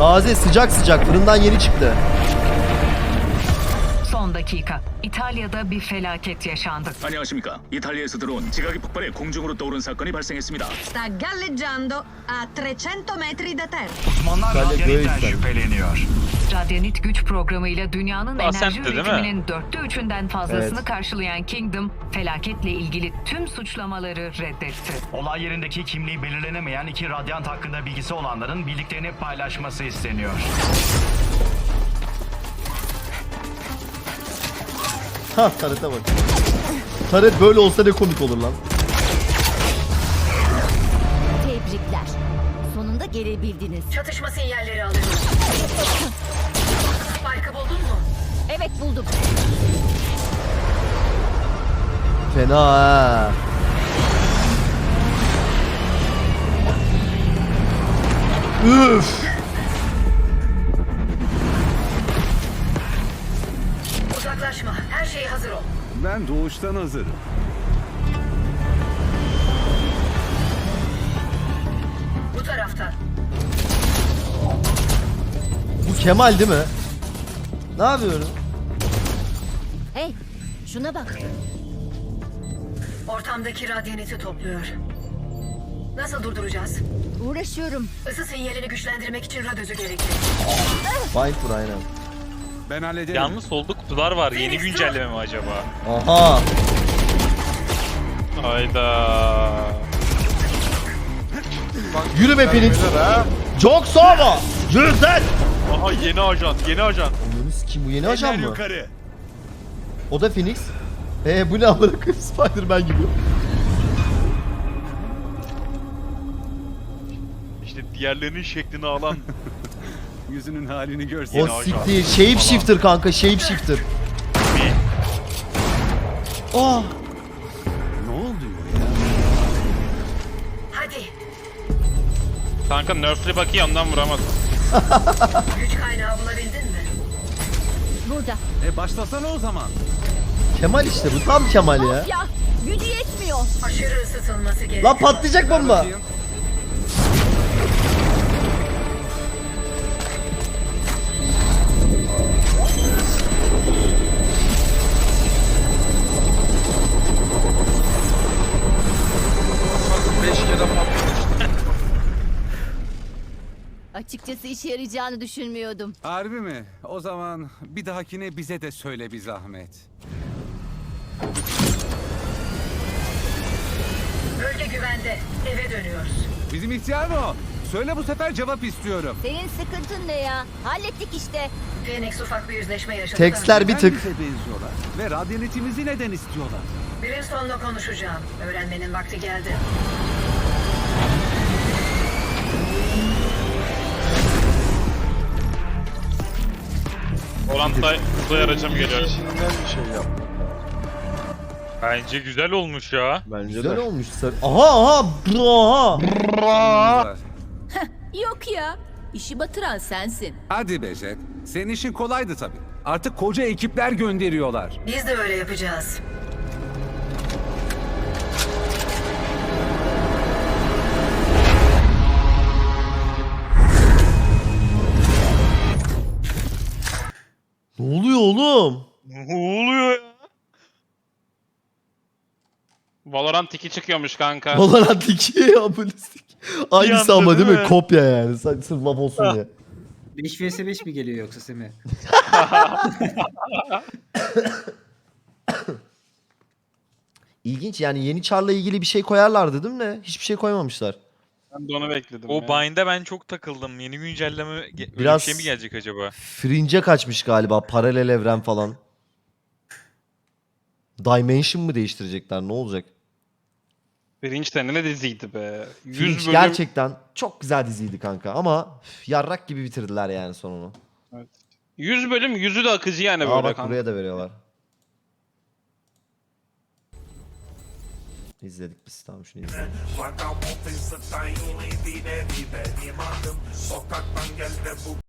Taze sıcak sıcak fırından yeni çıktı Son dakika. İtalya'da bir felaket yaşandı. 안녕하십니까. 이탈리아에서 들어온 지각이 폭발해 공중으로 떠오른 사건이 발생했습니다. Sta galleggiando a 300 metri da terra. Uzmanlar İtalya radyanitten göğüsten. şüpheleniyor. Radyanit güç programıyla dünyanın Ascent'ti, enerji değil mi? üretiminin dörtte üçünden fazlasını Evet. karşılayan Kingdom, felaketle ilgili tüm suçlamaları reddetti. Olay yerindeki kimliği belirlenemeyen iki radyant hakkında bilgisi olanların bildiklerini paylaşması isteniyor. Tarete bak. Taret böyle olsa ne komik olur lan. Tebrikler. Sonunda gelebildiniz. Çatışma sinyalleri alıyorum. Spike'ı buldun mu? Evet buldum. Fena ha. Üf. Şey hazır ol. Ben doğuştan hazırım. Bu taraftan. Bu Kemal değil mi? Ne yapıyorum? Hey şuna bak. Ortamdaki radyaneti topluyor. Nasıl durduracağız? Uğraşıyorum. Isı sinyalini güçlendirmek için radyözü gerekli. Bind vur aynen. Ben hallederim. Yalnız solda kutular var. Yeni güncelleme mi acaba? Aha. Hayda. Yürü be Phoenix. Çok sağma. Yürü sen. Aha yeni ajan, yeni ajan. Ananı kim bu yeni ajan mı? yukarı. O da Phoenix. Ee bu ne amına koyayım Spider-Man gibi. İşte diğerlerinin şeklini alan Yüzünün halini görsen. O siktir. Shape shifter kanka shape shifter. bir Oh. Ne oluyor ya? Hadi. Kanka nerfli bakıyor ondan vuramadım. Güç kaynağı bulabildin mi? Burada. E başlasana o zaman. Kemal işte bu tam Kemal ya. Ya gücü yetmiyor. Aşırı ısıtılması gerekiyor. Lan patlayacak bomba. Bakayım. Açıkçası işe yarayacağını düşünmüyordum. Harbi mi? O zaman bir dahakine bize de söyle bir zahmet. Bölge güvende. Eve dönüyoruz. Bizim ihtiyar mı o? Söyle bu sefer cevap istiyorum. Senin sıkıntın ne ya? Hallettik işte. Phoenix ufak bir yüzleşme yaşadı. Tekstler bir Neden tık. bize benziyorlar? Ve radyanetimizi neden istiyorlar? Brimstone'la konuşacağım. Öğrenmenin vakti geldi. Orantay uzay araca mı geliyor? Bence güzel olmuş ya. Güzel olmuş. sar- Aha aha. Aha. Var. Yok ya. İşi batıran sensin. Hadi be Jet. Senin işin kolaydı tabii. Artık koca ekipler gönderiyorlar. Biz de öyle yapacağız. Valorant 2 çıkıyormuş kanka. Valorant 2 abonistik. Aynısı ama değil mi? mi? Kopya yani. Sırf sırf laf olsun diye. 5 vs 5 mi geliyor yoksa Semih? İlginç yani yeni Char'la ilgili bir şey koyarlardı değil mi? Hiçbir şey koymamışlar. Ben de onu bekledim O ya. Bind'e ben çok takıldım. Yeni güncelleme ge- böyle Biraz- bir şey mi gelecek acaba? Fringe'e kaçmış galiba. Paralel evren falan. Dimension mı değiştirecekler? Ne olacak? Tane ne diziydi be. 100 Fringe bölüm. gerçekten çok güzel diziydi kanka ama üf, yarrak gibi bitirdiler yani sonunu. 100 bölüm yüzü de akıcı yani Aa böyle bak kanka. buraya da veriyorlar. İzledik biz tamam şunu izledik.